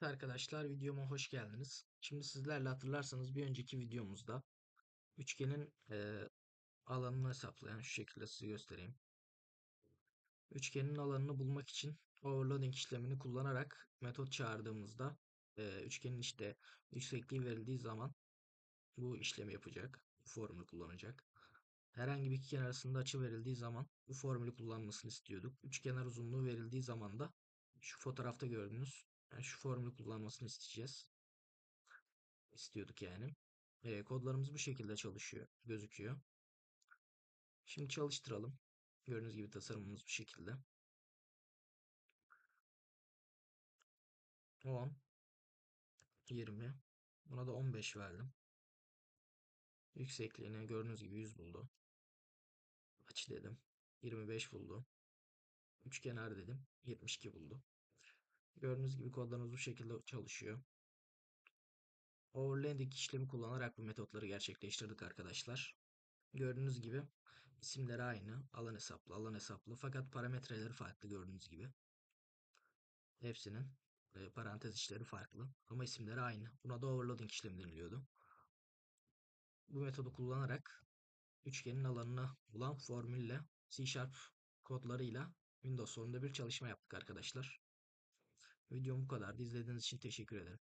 Arkadaşlar videoma hoş geldiniz. Şimdi sizlerle hatırlarsanız bir önceki videomuzda üçgenin eee, alanını hesaplayan şu şekilde size göstereyim. Üçgenin alanını bulmak için overloading işlemini kullanarak metot çağırdığımızda eee, üçgenin işte yüksekliği verildiği zaman bu işlemi yapacak. Bu formülü kullanacak. Herhangi bir iki kenar arasında açı verildiği zaman bu formülü kullanmasını istiyorduk. Üçkenar uzunluğu verildiği zaman da şu fotoğrafta gördüğünüz yani şu formülü kullanmasını isteyeceğiz. İstiyorduk yani. Ee, kodlarımız bu şekilde çalışıyor, gözüküyor. Şimdi çalıştıralım. Gördüğünüz gibi tasarımımız bu şekilde. 10 20 Buna da 15 verdim. Yüksekliğini gördüğünüz gibi 100 buldu. Açı dedim. 25 buldu. Üçkenar dedim. 72 buldu. Gördüğünüz gibi kodlarımız bu şekilde çalışıyor. Overlanding işlemi kullanarak bu metotları gerçekleştirdik arkadaşlar. Gördüğünüz gibi isimleri aynı. Alan hesaplı, alan hesaplı. Fakat parametreleri farklı gördüğünüz gibi. Hepsinin e, parantez içleri farklı. Ama isimleri aynı. Buna da overloading işlemi deniliyordu. Bu metodu kullanarak üçgenin alanını bulan formülle C Sharp kodlarıyla Windows sonunda bir çalışma yaptık arkadaşlar. Videom bu kadardı. İzlediğiniz için teşekkür ederim.